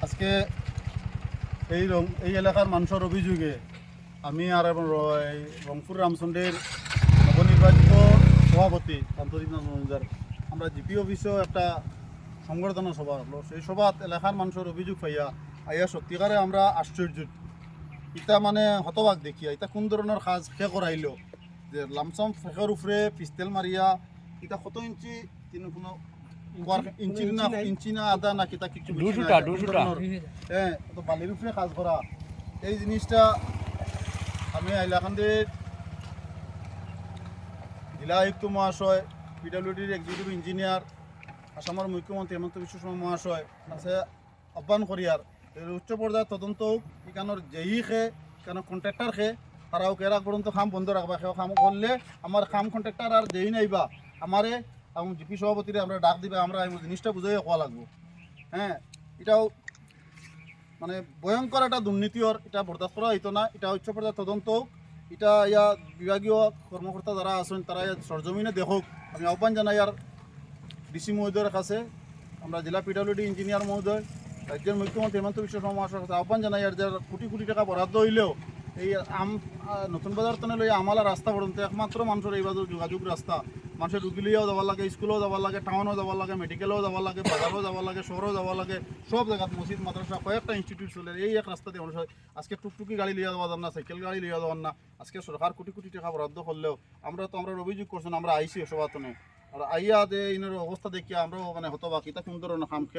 আজকে এই রং, এই এলাকার মানুষের অভিযোগে আমি আর রংপুর রামচন্দ্রের নবনির্বাচিত সভাপতি আন্তরিকনাথ মজুমদার, আমরা জিপি অফিসেও একটা সংবর্ধনা সভা হলো। সেই সভাত এলাকার মানুষের অভিযোগ পাইয়া আইয়া সত্যিকারে আমরা আশ্চর্য। ইটা মানে হতবাক দেখিয়া ইটা কোন ধরনের কাজ সে করাইল যে লামসাম ফেকের উপরে পিস্তেল মারিয়া ইটা কত ইঞ্চি, তিন ইঞ্চি না ইঞ্চি না আদা না কিতা কিছু দুশোটা, দুশোটা। হ্যাঁ তো বালির উপরে কাজ করা। এই জিনিসটা আমি আইলাকান্দির জেলা আয়ুক্ত মহাশয় পিডাব্লিউডির এক্সিকিউটিভ ইঞ্জিনিয়ার আসামের মুখ্যমন্ত্রী হেমন্ত বিশ্ব শর্মা মহাশয় আছে আহ্বান করিয়ার এর উচ্চ পর্যায়ের তদন্ত হোক এখানোর যেই খে কেন কন্ট্রাক্টর খে তারাও কেরা পর্যন্ত কাম বন্ধ রাখবা সেও কাম করলে আমার কাম কন্ট্রাক্টর আর যেই নাইবা আমারে এবং জিপি সভাপতিরে আমরা ডাক দিবে, আমরা এই জিনিসটা বুঝাই কোয়া লাগবো। হ্যাঁ এটাও মানে ভয়ঙ্কর একটা দুর্নীতির এটা বরদাস্ত করা হইতো না। এটা উচ্চ পর্যায়ের তদন্ত হোক, এটা ইয়া বিভাগীয় কর্মকর্তা যারা আছেন, তারা সরজমিনে দেখুক। আমি আহ্বান জানাই আর ডিসি মহোদয়ের কাছে, আমরা জেলা পিডাব্লিউডি ইঞ্জিনিয়ার মহোদয়, রাজ্যের মুখ্যমন্ত্রী হেমন্ত বিশ্ব শর্মা মহাশয়ের কাছে আহ্বান জানাই আর যার কোটি কোটি টাকা বরাদ্দ হইলেও এই আম নতুন বাজার টানে লই আমালা রাস্তা পর্যন্ত একমাত্র মানুষের এই বাজার যোগাযোগ রাস্তা। মানুষের রুগিলিয়াও যাব লাগে, স্কুলেও যাব লাগে, টাউনও যাব লাগে মেডিকেলও যাব লাগে, বাজারও যাব লাগে, শহরও যাব লাগে, সব জায়গাত মসজিদ, মাদ্রাসা, কয়েকটা ইনস্টিটিউট চলে। এই এক রাস্তা দিয়ে মানুষ আজকে টুকটুকি গাড়ি লিয়া যাওয়া না, সাইকেল গাড়ি লিয়া যাওয়ার না। আজকে সরকার কোটি কোটি টাকা বরাদ্দ করলেও আমরা তো আমরা অভিযোগ করছেন আমরা আইসি সবাতনে আর আইয়া দে ইনের অবস্থা দেখিয়া আমরাও মানে হতবাক। এটা কোন কাম